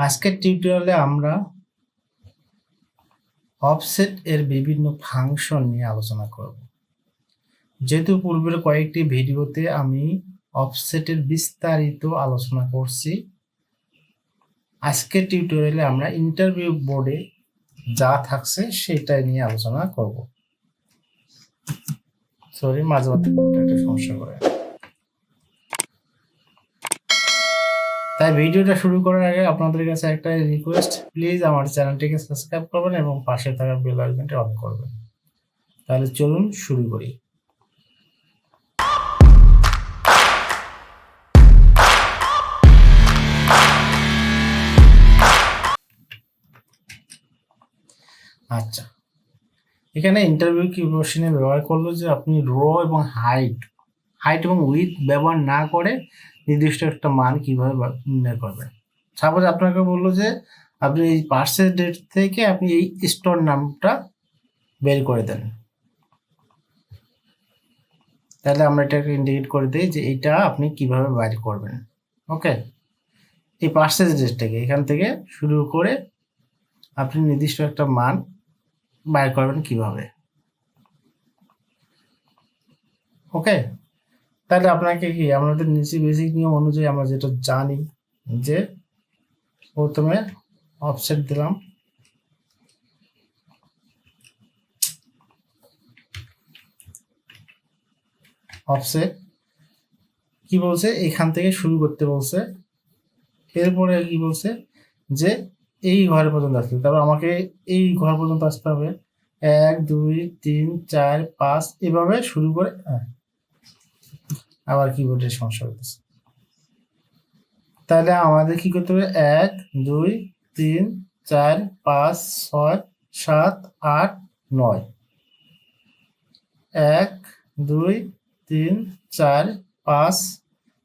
আজকের টিউটোরিয়ালে আমরা অফসেট এর বিভিন্ন ফাংশন নিয়ে আলোচনা করব। যেহেতু পূর্বের কয়েকটি ভিডিওতে আমি অফসেটের বিস্তারিত আলোচনা করছি, আজকের টিউটোরিয়ালে আমরা ইন্টারভিউ বোর্ডে যা থাকছে সেটাই নিয়ে আলোচনা করব। সরি মাঝে মাঝে একটা সমস্যা করে। তাই ভিডিওটা শুরু করার আগে আপনাদের কাছে একটা রিকোয়েস্ট প্লিজ আমার চ্যানেলটিকে সাবস্ক্রাইব করবেন এবং পাশে থাকা বেল আইকনটি অন করবেন। তাহলে চলুন শুরু করি। আচ্ছা এখানে ইন্টারভিউ কি কোশ্চেনে ব্যবহার করল যে আপনি র এবং হাইট হাইট এবং উইথ ব্যবহার না করে নির্দিষ্ট একটা মান কীভাবে নির্ণয় করবেন? সাপোজ আপনাকে বলল যে, আপনি এই পার্সেল ডেট থেকে আপনি এই স্টোর নামটা বের করে দেন। তাহলে আমরা এটাকে ইন্ডিকেট করে দিই যে এটা আপনি কীভাবে বাইর করবেন। ওকে এই পার্সেল ডেট থেকে, এখান থেকে শুরু করে আপনি নির্দিষ্ট একটা মান বাইর করবেন কীভাবে। ওকে তাহলে আপনাকে কি, আমাদের নিচে বেসিক নিয়ম অনুযায়ী আমরা যেটা জানি যে প্রথমে অফসেট দিলাম। অফসেট কি বলছে? এখান থেকে শুরু করতে বলছে। এরপরে কি বলছে? যে এই ঘর পর্যন্ত আসতে। তারপর আমাকে এই ঘর পর্যন্ত আসতে হবে। এক, দুই, তিন, চার, পাঁচ, এভাবে শুরু করে। আবার কিবোর্ডের সমস্যা হতেছে তাহলে আমাদের কি করতে হবে? এক, দুই, তিন, চার, পাঁচ, ছয়, সাত, আট, নয়। এক, দুই, তিন, চার, পাঁচ,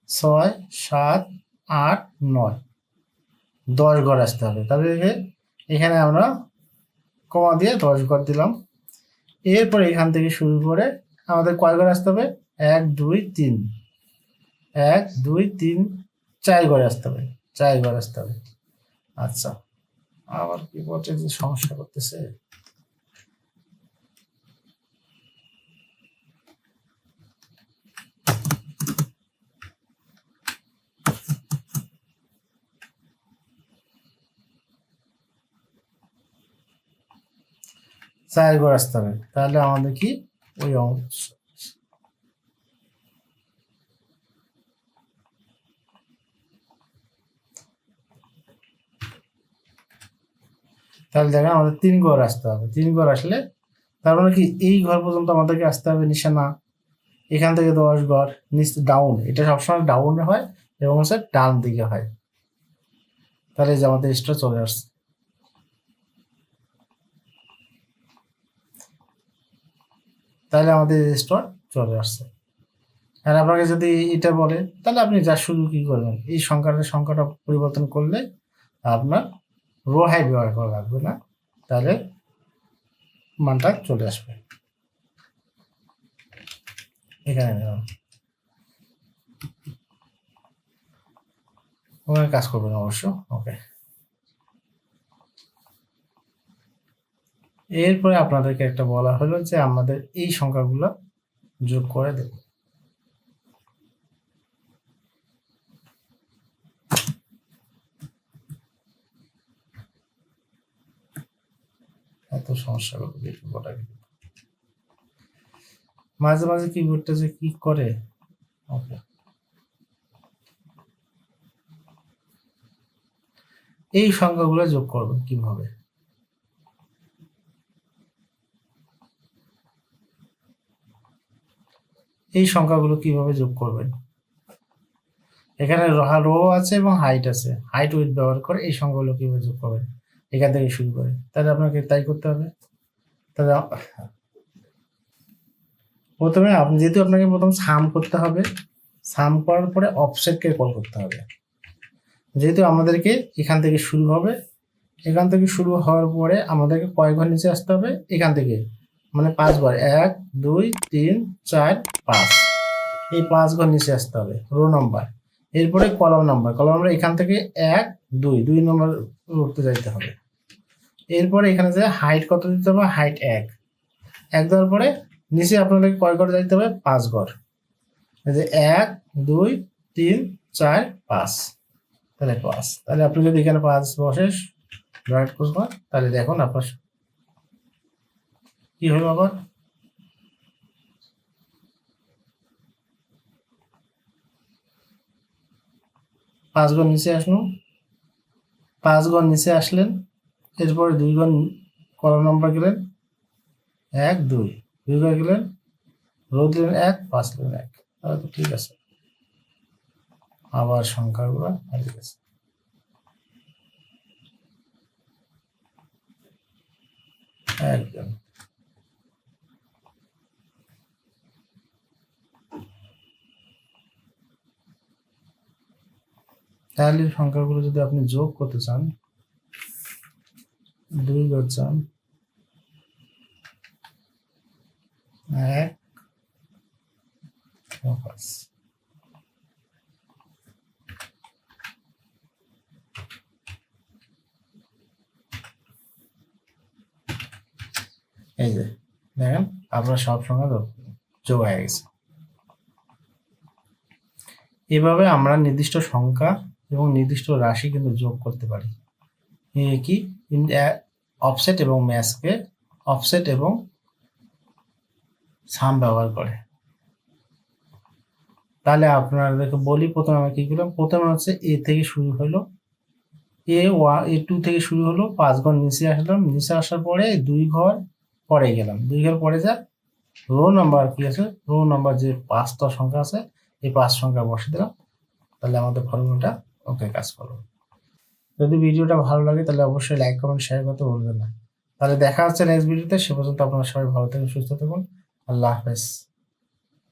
ছয়, সাত, আট, নয়। দশ ঘর আসতে হবে। তাহলে এখানে আমরা কমা দিয়ে দশ ঘর দিলাম। এরপর এখান থেকে শুরু করে আমাদের কয় ঘর আসতে হবে? এক, দুই, তিন। এক, দুই, তিন, চার ঘরে আসতে হবে। চার ঘরে আসতে হবে। আচ্ছা আবার কি বলছে যে সমস্যা করতেছে? চার ঘর আসতে হবে। তাহলে আমাদের কি? ওই অংশ। তাহলে দেখেন আমাদের তিন ঘর আসতে হবে। তিন ঘর আসলে তার মানে কি, এই ঘর পর্যন্ত আমাদেরকে আসতে হবে নিশানা। এখান থেকে দশ ঘর, নিচ ডাউন এটা সবসময় ডাউনে হয় এবং হচ্ছে ডান দিকে হয়। তাহলে যে আমাদের স্টোর চলে আসছে। তাহলে আমাদের স্টোর চলে আসছে। আর আপনাকে যদি এটা বলে, তাহলে আপনি যা শুধু কি করবেন? এই সংখ্যাটা সংখ্যাটা পরিবর্তন করলে আপনার রো হাই ব্যবহার করা লাগবে না, তাহলে মানটা চলে আসবে। এখানে ওখানে কাজ করবেন অবশ্য, ওকে। এরপরে আপনাদেরকে একটা বলা হলো যে আমাদের এই সংখ্যাগুলো যোগ করে দেব। এত সমস্যা করবে দেখি বলা। মাঝে মাঝে কিবোর্ডটা যে কি করে, ওকে। এই সংখ্যাগুলো যোগ করবেন কীভাবে? এই সংখ্যাগুলো কীভাবে যোগ করবেন? এখানে রো আছে এবং হাইট আছে। হাইট উইথ ব্যবহার করে এই সংখ্যাগুলো কীভাবে যোগ করবেন? এখান থেকে শুরু করে। তাহলে আপনাকে তাই করতে হবে। তাহলে প্রথমে আপনি যেহেতু আপনাকে প্রথম সাম করতে হবে সাম করার পরে অফসেটকে কল করতে হবে। যেহেতু আমাদেরকে এখান থেকে শুরু হবে, এখান থেকে শুরু হওয়ার পরে আমাদেরকে কয় ঘর নিচে আসতে হবে? এখান থেকে। মানে পাঁচবার এক, দুই, তিন, চার, পাঁচ। এই পাঁচ ঘর নিচে আসতে হবে। রো নাম্বার এরপরে কলম নাম্বার কলম নাম্বার এখান থেকে এক, দুই দুই নম্বর উঠতে যাইতে হবে। এরপরে এখানে যে হাইট কত দিতে হবে? হাইট এক। এক দেওয়ার পরে নিচে আপনাদের কয় ঘর যাইতে হবে? পাঁচ ঘর। যে এক, দুই, তিন, চার, পাঁচ। তাহলে পাঁচ। তাহলে আপনি যদি এখানে পাঁচ বসে রাইট করবেন, তাহলে দেখুন আপনার কি হলো আবার? পাঁচ ঘর নিচে আসলো পাঁচ ঘর নিচে আসলেন। এরপরে দুই ঘর কত নম্বর গেলেন। এক, দুই। দুই ঘর গেলেন। রোদ দিলেন এক, পাঁচ দিলেন এক। তাহলে তো ঠিক আছে। আবার সংখ্যাগুলো হারিয়ে গেছে। একদম তাহলে সংখ্যাগুলো যদি আপনি যোগ করতে চান, দুই ঘর চান এক এই যে, দেখেন আপনার সব সংখ্যা যোগ হয়ে গেছে। এভাবে আমরা নির্দিষ্ট সংখ্যা এবং নির্দিষ্ট রাশি কিন্তু যোগ করতে পারি। কি? অফসেট এবং ম্যাথকে অফসেট এবং সাম ব্যবহার করে। তাহলে আপনাদেরকে বলি প্রথমে আমি কি করলাম? প্রথমে হচ্ছে এ থেকে শুরু হলো। এ ওয়া এ টু থেকে শুরু হলো, পাঁচ ঘর নিচে আসলাম। নিচে আসার পরে দুই ঘর পরে গেলাম। দুই ঘর পরে যা, রো নাম্বার কি আছে? রো নাম্বার যে পাঁচটা সংখ্যা আছে, এই পাঁচ সংখ্যা বসে দিলাম। তাহলে আমাদের ফর্মুলাটা ওকে, কাজ করো। যদি ভিডিওটা ভালো লাগে, তাহলে অবশ্যই লাইক কমেন্ট শেয়ার করতে ভুলবেন না। তাহলে দেখা হচ্ছে নেক্সট ভিডিওতে সে পর্যন্ত আপনারা সবাই ভালো থাকুন, সুস্থ থাকুন। আল্লাহ হাফেজ।